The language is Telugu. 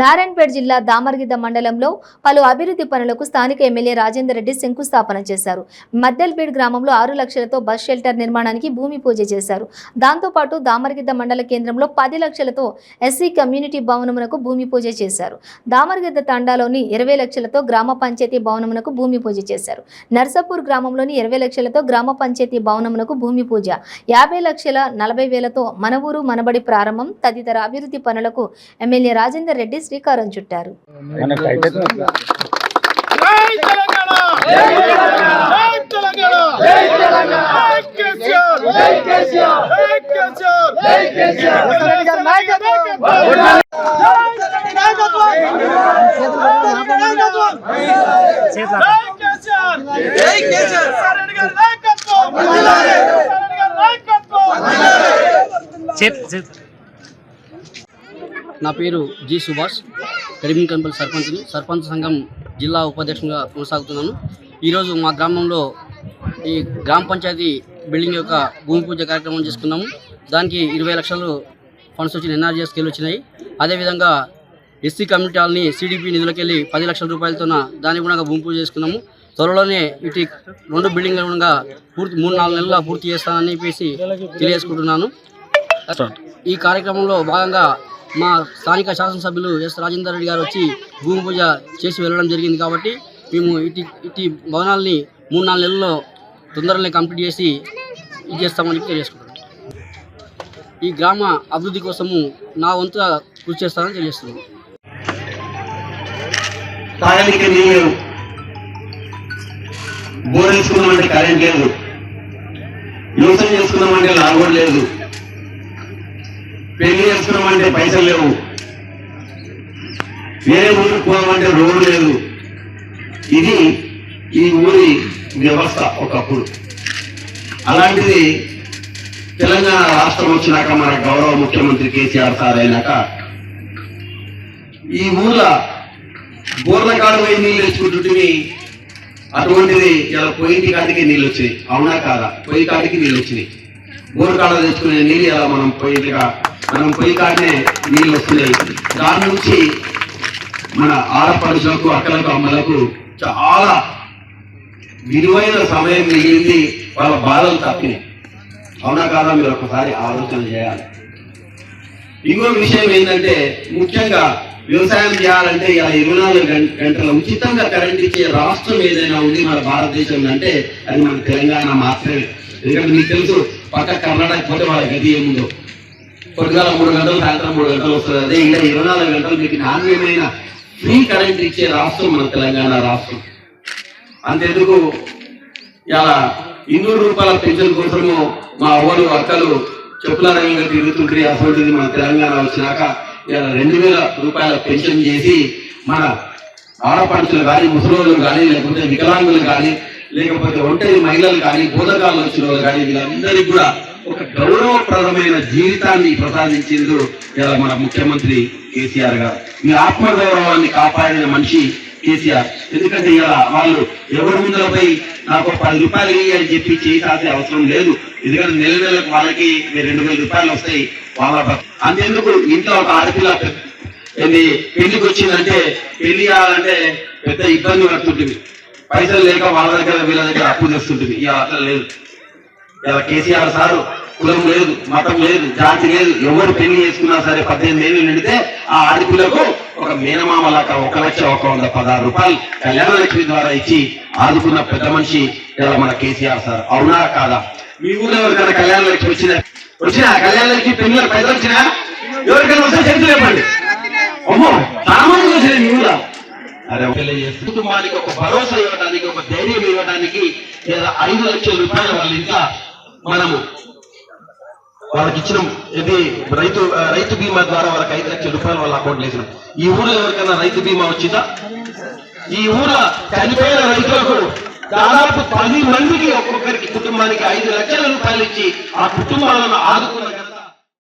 నారాయణపేట జిల్లా దామర్గిద్ద మండలంలో పలు అభివృద్ధి పనులకు స్థానిక ఎమ్మెల్యే రాజేందర్ రెడ్డి శంకుస్థాపన చేశారు. మద్దెల్పేట్ గ్రామంలో ఆరు లక్షలతో బస్ షెల్టర్ నిర్మాణానికి భూమి పూజ చేశారు. దాంతోపాటు దామర్గిద్ద మండల కేంద్రంలో పది లక్షలతో ఎస్సీ కమ్యూనిటీ భవనమునకు భూమి పూజ చేశారు. దామర్గిద్ద తండాలోని ఇరవై లక్షలతో గ్రామ పంచాయతీ భవనమునకు భూమి పూజ చేశారు. నర్సాపూర్ గ్రామంలోని ఇరవై లక్షలతో గ్రామ పంచాయతీ భవనమునకు భూమి పూజ యాభై లక్షల నలభై వేలతో మన ఊరు మనబడి ప్రారంభం తదితర అభివృద్ధి పనులకు ఎమ్మెల్యే రాజేందర్ రెడ్డి శ్రీకారం చుట్టారు. మనకు అయితే నా పేరు జి సుభాష్ కరీంగంజ్ టెంపుల్ సర్పంచ్ని సర్పంచ్ సంఘం జిల్లా ఉపాధ్యక్షునిగా కొనసాగుతున్నాను. ఈరోజు మా గ్రామంలో ఈ గ్రామ పంచాయతీ బిల్డింగ్ యొక్క భూమి పూజ కార్యక్రమం చేసుకున్నాము. దానికి ఇరవై లక్షలు ఫండ్స్ వచ్చిన ఎన్ఆర్జీఎస్కి వచ్చినాయి అదేవిధంగా ఎస్సీ కమ్యూనిటీ హాల్ని సిడిపి నిధులకి వెళ్ళి పది లక్షల రూపాయలతో దాన్ని కూడా భూమి పూజ చేసుకున్నాము. త్వరలోనే ఇటు రెండు బిల్డింగ్లు కూడా పూర్తి మూడు నాలుగు నెలల్లో పూర్తి చేస్తానని చెప్పేసి తెలియజేసుకుంటున్నాను. ఈ కార్యక్రమంలో భాగంగా మా స్థానిక శాసనసభ్యులు ఎస్ రాజేందర్ రెడ్డి గారు వచ్చి భూమి పూజ చేసి వెళ్ళడం జరిగింది కాబట్టి మేము ఇటు ఇటు భవనాల్ని మూడు నాలుగు నెలల్లో తొందరగా కంప్లీట్ చేసి ఇది చేస్తామని తెలియజేసుకుంటున్నాను ఈ గ్రామ అభివృద్ధి కోసము నా వంతుగా కృషి చేస్తానని తెలియజేస్తున్నాను తాగడానికి నీళ్ళు లేవు కరెంట్ లేదు. వ్యవసాయం చేసుకున్నామంటే లాభం లేదు. పెళ్ళి చేసుకున్నామంటే పైసలు లేవు. వేరే ఊరికి పోవాలంటే రోడ్డు లేదు. ఇది ఈ ఊరి వ్యవస్థ ఒకప్పుడు. అలాంటిది తెలంగాణ రాష్ట్రం వచ్చినాక మన గౌరవ ముఖ్యమంత్రి కేసీఆర్ సార్ అయినాక ఈ ఊర్లో బోర్ల కాడు పోయి నీళ్ళు తెచ్చుకుంటుంటే అటువంటిది ఇలా పొయ్యి కాడికి నీళ్ళు వచ్చినాయి. అవునా కాదా? పొయ్యి కాడికి నీళ్ళు వచ్చినాయి. బోర్ కాడ తెచ్చుకునే నీళ్ళు ఇలా మనం పొయ్యిగా మనం పోయి కాడనే నీళ్ళు వస్తున్నాయి. దాని నుంచి మన ఆడపడుచులకు అక్కలకు అమ్మలకు చాలా విలువైన సమయం మిగిలింది. వాళ్ళ బాధలు తప్పినాయి. అవునా కాదా మీరు ఒకసారి ఆలోచన చేయాలి. ఇంకో విషయం ఏంటంటే ముఖ్యంగా వ్యవసాయం చేయాలంటే ఇలా ఇరవై నాలుగు గంటల ఉచితంగా కరెంట్ ఇచ్చే రాష్ట్రం ఏదైనా ఉంది మన భారతదేశం అంటే అది మన తెలంగాణ మాత్రమే. ఎందుకంటే మీకు తెలుసు పక్క కర్ణాటక పోతే వాళ్ళ గది ఏముందో. పొద్దుగాల మూడు గంటలు సాయంత్రం మూడు గంటలు వస్తుంది అదే. ఇంకా ఇరవై నాలుగు గంటలు మీకు నాణ్యమైన ఫ్రీ కరెంట్ ఇచ్చే రాష్ట్రం మన తెలంగాణ రాష్ట్రం. అంతెందుకు? ఇలా ఇన్నూరు రూపాయల పెన్షన్ కోసము మా అవ్వలు అక్కలు చెప్పుల రంగంగా తిరుగుతుంటే అటువంటిది మన తెలంగాణ వచ్చినాక ఇలా రెండు వేల రూపాయల పెన్షన్ చేసి మన ఆడపడుచులు కానీ ముసలోళ్ళు కానీ లేకపోతే వికలాంగులు కానీ లేకపోతే ఒంటరి మహిళలు కానీ బోధకాలు వచ్చిన వాళ్ళు కానీ వీళ్ళందరికీ కూడా ఒక గౌరవప్రదమైన జీవితాన్ని ప్రసాదించింది ఇలా మన ముఖ్యమంత్రి కేసీఆర్ గారు. మీ ఆత్మగౌరవాన్ని కాపాడిన మనిషి కేసీఆర్. ఎందుకంటే ఇలా వాళ్ళు ఎవరి ముందర నాకు పది రూపాయలు ఇయ్యి అని చెప్పి చేయాల్సిన అవసరం లేదు. ఎందుకంటే నెల నెలకు వాళ్ళకి రెండు వేల రూపాయలు వస్తాయి వాళ్ళ బ- అంతేందుకు ఇంట్లో ఒక ఆడపిల్ల ఏంది పెళ్ళికి వచ్చిందంటే పెళ్ళి కావాలంటే పెద్ద ఇబ్బంది పడుతుంటుంది. పైసలు లేక వాళ్ళ దగ్గర వీళ్ళ దగ్గర అప్పు తెస్తుంటుంది. ఇక అట్లా లేదు. ఇలా కేసీఆర్ సారు కులం లేదు మతం లేదు జాతి లేదు. ఎవరు పెళ్ళి చేసుకున్నా సరే పద్దెనిమిది ఏళ్ళు నిండితే ఆ ఆడపిల్లకు ఒక మేనమామ లాగా ఒక లక్ష ఒక వంద పదహారు రూపాయలు కళ్యాణ లక్ష్మి ద్వారా ఇచ్చి ఆదుకున్న పెద్ద మనిషి ఇలా మన కేసీఆర్ సార్. అవునా కాదా? మీ ఊర్లో ఎవరికైనా కళ్యాణ లక్ష్మి వచ్చిన వచ్చిన? కళ్యాణ లక్ష్మి పెళ్ళి పెద్ద వచ్చిన? ఎవరికైనా వస్తే చరిత్ర చెప్పండి. అమ్మో చాలా మంది వచ్చినాయి మీ ఊళ్ళో అరే కుటుంబానికి ఒక భరోసా ఇవ్వడానికి ఒక ధైర్యం ఇవ్వడానికి లేదా ఐదు లక్షల రూపాయల వాళ్ళ ఇంకా మనము వాళ్ళకి ఇచ్చిన ఇది రైతు రైతు బీమా ద్వారా వాళ్ళకి ఐదు లక్షల రూపాయలు వాళ్ళ అకౌంట్ వేసినాం. ఈ ఊర్లో ఎవరికైనా రైతు బీమా వచ్చిందా? ఈ ఊర్లో చనిపోయిన రైతులకు దాదాపు పది మందికి ఒక్కొక్కరికి కుటుంబానికి ఐదు లక్షల రూపాయలు ఇచ్చి ఆ కుటుంబాలను ఆదుకున్న